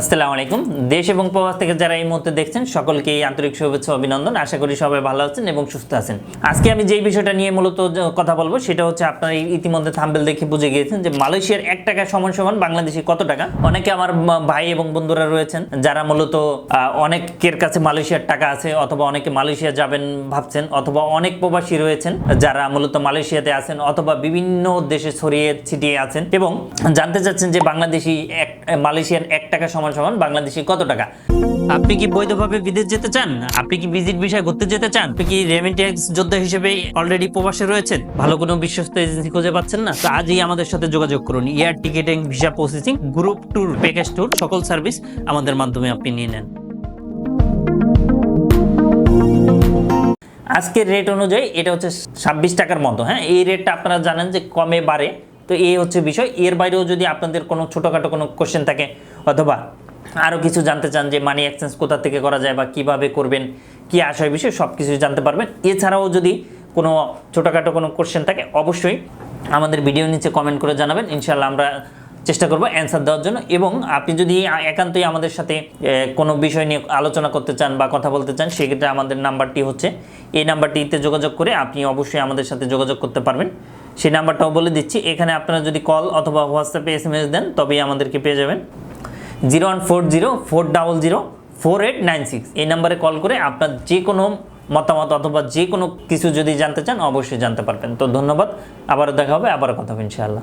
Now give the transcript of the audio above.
আসসালামু আলাইকুম। দেশ এবং প্রবাস থেকে যারা এই মুহূর্তে দেখছেন, সকলকে আন্তরিক শুভেচ্ছা অভিনন্দন। আশা করি সবাই ভালো আছেন এবং সুস্থ আছেন। আজকে আমি যেই বিষয়টা নিয়ে মূলত কথা বলব, সেটা হচ্ছে আপনারা ইতিমধ্যে থাম্বেল দেখে বুঝে গিয়েছেন যে মালয়েশিয়ার এক টাকা সমান সমান বাংলাদেশি কত টাকা? অনেকে আমার ভাই এবং বন্ধুরা রয়েছেন যারা মূলত অনেকের কাছে মালয়েশিয়ার টাকা আছে অথবা অনেকে মালয়েশিয়া যাবেন ভাবছেন অথবা অনেক প্রবাসী রয়েছেন যারা মূলত মালয়েশিয়াতে আছেন অথবা বিভিন্ন দেশে ছড়িয়ে ছিটিয়ে আছেন এবং জানতে চাচ্ছেন যে বাংলাদেশি এক, মালয়েশিয়ার এক টাকা সমান সমান সমান বাংলাদেশি কত টাকা? আপনি কি বৈধভাবে বিদেশ যেতে চান? আপনি কি ভিজিট বিষয় ঘুরতে যেতে চান? আপনি কি রেমিটেন্স যোদ্ধা হিসেবে অলরেডি প্রবাসে রয়েছেন? ভালো কোনো বিশ্বস্ত এজেন্সি খুঁজে পাচ্ছেন না? তো আজই আমাদের সাথে যোগাযোগ করুন। Air ticketing visa processing group tour package tour সকল সার্ভিস আমাদের মাধ্যমে আপনি নিয়ে নেন। আজকের রেট অনুযায়ী এটা হচ্ছে ছাব্বিশ টাকার মতো হ্যাঁ? এই রেটটা আপনারা জানেন যে কমে বাড়ে। তো এই হচ্ছে বিষয়। এর বাইরেও যদি আপনাদের কোনো ছোটোখাটো কোনো কোশ্চেন থাকে, অথবা আরও কিছু জানতে চান যে মানি এক্সচেঞ্জ কোথা থেকে করা যায় বা কীভাবে করবেন, কি আশয় বিষয় সব কিছু জানতে পারবেন। এছাড়াও যদি কোনো ছোটোখাটো কোনো কোশ্চেন থাকে, অবশ্যই আমাদের ভিডিও নিচে কমেন্ট করে জানাবেন। ইনশাল্লাহ আমরা চেষ্টা করব অ্যান্সার দেওয়ার জন্য। এবং আপনি যদি একান্তই আমাদের সাথে কোনো বিষয় নিয়ে আলোচনা করতে চান বা কথা বলতে চান, সেক্ষেত্রে আমাদের নাম্বারটি হচ্ছে, এই নাম্বারটিতে যোগাযোগ করে আপনি অবশ্যই আমাদের সাথে যোগাযোগ করতে পারবেন। সেই নাম্বারটাও বলে দিচ্ছি। এখানে আপনারা যদি কল অথবা হোয়াটসঅ্যাপে এস এম এস দেন, তবেই আমাদেরকে পেয়ে যাবেন। Zero one four zero, four double zero, four eight nine six. এই নাম্বারে কল করে আপনার যে কোনো মতামত অথবা যে কোনো কিছু যদি জানতে চান, অবশ্যই জানতে পারবেন। তো ধন্যবাদ। আবারও দেখা হবে, আবারও কথা হবে, ইনশাআল্লাহ।